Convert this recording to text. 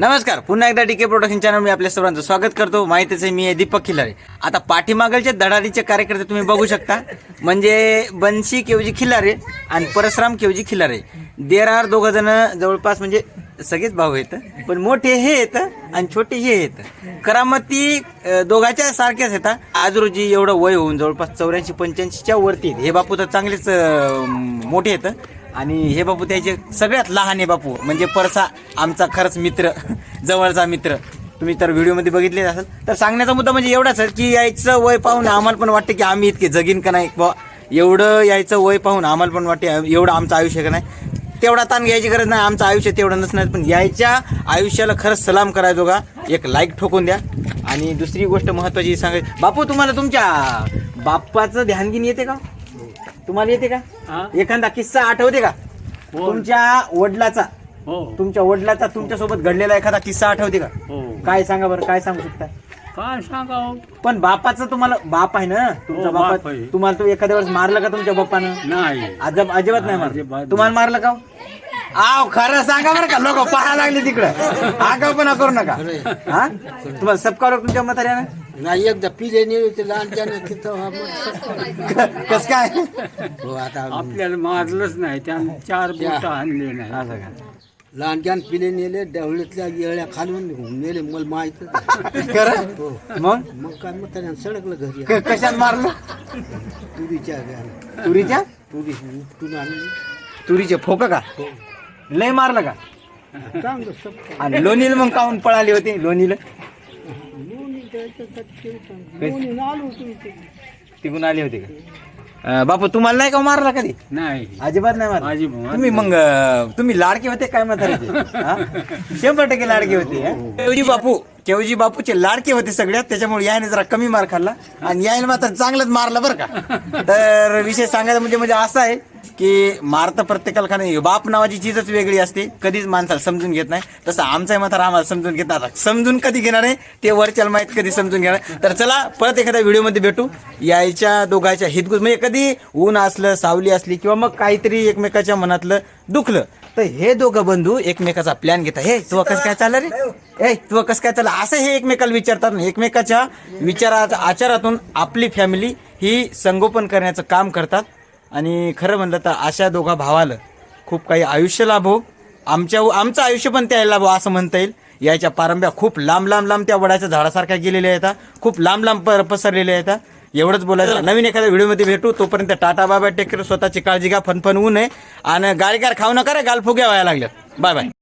नमस्कार पुन्हा एकदा डीके प्रोडक्शन चॅनल मी आपल्या सर्वांचं स्वागत करतो. माहितीच आहे मी आहे दीपक खिलारे. आता पाठीमागलचे धडाडीचे कार्यकर्ते तुम्ही बघू शकता. म्हणजे बन्सी केवजी खिलारे आणि परशुराम केवजी खिलारे. देरार दोघ जण जवळपास म्हणजे सगळेच भाऊ आहेत पण मोठे हे येत आणि छोटे हे येत करामती अं, दोघांच्या सारख्याच येतात आज रोजी एवढं वय होऊन जवळपास चौऱ्याऐंशी पंच्याऐंशीच्या वरती आहेत. हे बापू तर चांगलेच मोठे येतं आणि हे बापू त्याचे सगळ्यात लहान आहे बापू. म्हणजे परसा आमचा खरंच मित्र जवळचा मित्र. तुम्ही तर व्हिडिओमध्ये बघितले असेल. तर सांगण्याचा मुद्दा म्हणजे एवढाच आहे की यायचं वय पाहून आम्हाला पण वाटतं की आम्ही इतके जगीन का नाही? बुवा एवढं यायचं वय पाहून आम्हाला पण वाटते एवढं आमचं आयुष्य का नाही? तेवढा ताण घ्यायची गरज नाही. आमचं आयुष्य तेवढं नसणार. पण यायच्या आयुष्याला खरंच सलाम करायचो का एक लाईक ठोकून द्या. आणि दुसरी गोष्ट महत्वाची सांगायची. बापू तुम्हाला तुमच्या बाप्पाचं ध्यानगिन येते का? तुम्हाला येते का? हा? एखादा किस्सा आठवते का? हो. तुमच्या वडिलाचा हो. तुमच्या वडिलाचा तुमच्यासोबत घडलेला एखादा किस्सा आठवते का? हो. काय सांगा बरं काय सांगू शकता? काय सांगाव पण बापाचं तुम्हाला बाप आहे ना? तुमचा हो, बाप बापा आहे. तुम्हाला तो एखाद्या वेळेस मारलं का तुमच्या बाप्पानं? नाही. अजब अजिबात नाही अजिबात मारलं तुम्हाला मारलं का हो? आव खरं सांगा बरं का लोक पाहा लागले तिकडं. आगावपणा करू नका. हा? तुम्हाला सबकावर तुमच्या म्हाताऱ्यानं नाही एकदा पिले नेले ते लहान त्यानं तिथं कस काय? हो आता आपल्याला मारलंच नाही. त्यानं चार बोट आणले नाही. असं का लहान ज्ञान पिले नेले डेवळीतल्या येळ्या खालून नेले मला माहीत खरं? मग? मग काय मग त्यानं सडकलं घरी. कशात मारलं? तुरीच्या तुरीच्या? तुरी उपटून आणली. तुरीचे फोक का? लय मारलं का? चांगलं आणि लोणीला मग काऊन पळाली होती? लोणीला? आलो तिकून आली होती का? अं, बापू तुम्हाला नाही का मारला कधी? नाही. अजिबात नाही मारला. अजिबात तुम्ही मग अं, तुम्ही लाडके होते काय म्हाताऱ्याचे हा? शंभर टक्के लाडके होते हा? केवजी बापू केवजी बापूचे लाडके होते सगळ्यात त्याच्यामुळे याने जरा कमी मार खाल्ला. आणि याने मात्र चांगलंच मारलं बरं का. तर विषय सांगायचं म्हणजे म्हणजे असं आहे की मारतं प्रत्येकाला का नाही बाप नावाची चीजच वेगळी असते. कधीच माणसाला समजून घेत नाही. तसं आमचाही म्हातारा आम्हाला समजून घेत नाही. समजून कधी घेणार आहे? ते वरच्याला माहीत कधी समजून घेणार तर चला परत एखाद्या व्हिडिओमध्ये भेटू. यायच्या दोघांच्या हितगुज. म्हणजे कधी ऊन असलं सावली असली किंवा मग काहीतरी एकमेकाच्या मनातलं दुखलं. तर हे दोघं बंधू एकमेकाचा प्लॅन घेतात. हे तू कसं काय चाललं रे? ए तू कसं काय चाललं? असं हे एकमेकाला विचारतात आणि एकमेकाच्या विचाराच्या आचारातून आपली फॅमिली ही संगोपन करण्याचं काम करतात. आणि खरं म्हणलं तर अशा दोघा भावाला खूप काही आयुष्य लाभो. आमच्या आमचं आयुष्य पण त्या लाभो असं म्हणता येईल. याच्या पारंब्या खूप लांब लांब लांब त्या वडाच्या झाडासारख्या गेलेल्या आहेत. खूप लांब लांब प- पसरलेल्या आहेत. एवढंच बोलायचं. नवीन एखाद्या व्हिडिओमध्ये भेटू. तोपर्यंत टाटा बाबा टेक स्वतःची काळजी घ्या. फनफन होऊ नये. आणि गाडीकार खाऊ नका रे. गाल फुग्या व्हायला लागल्या. Bye bye.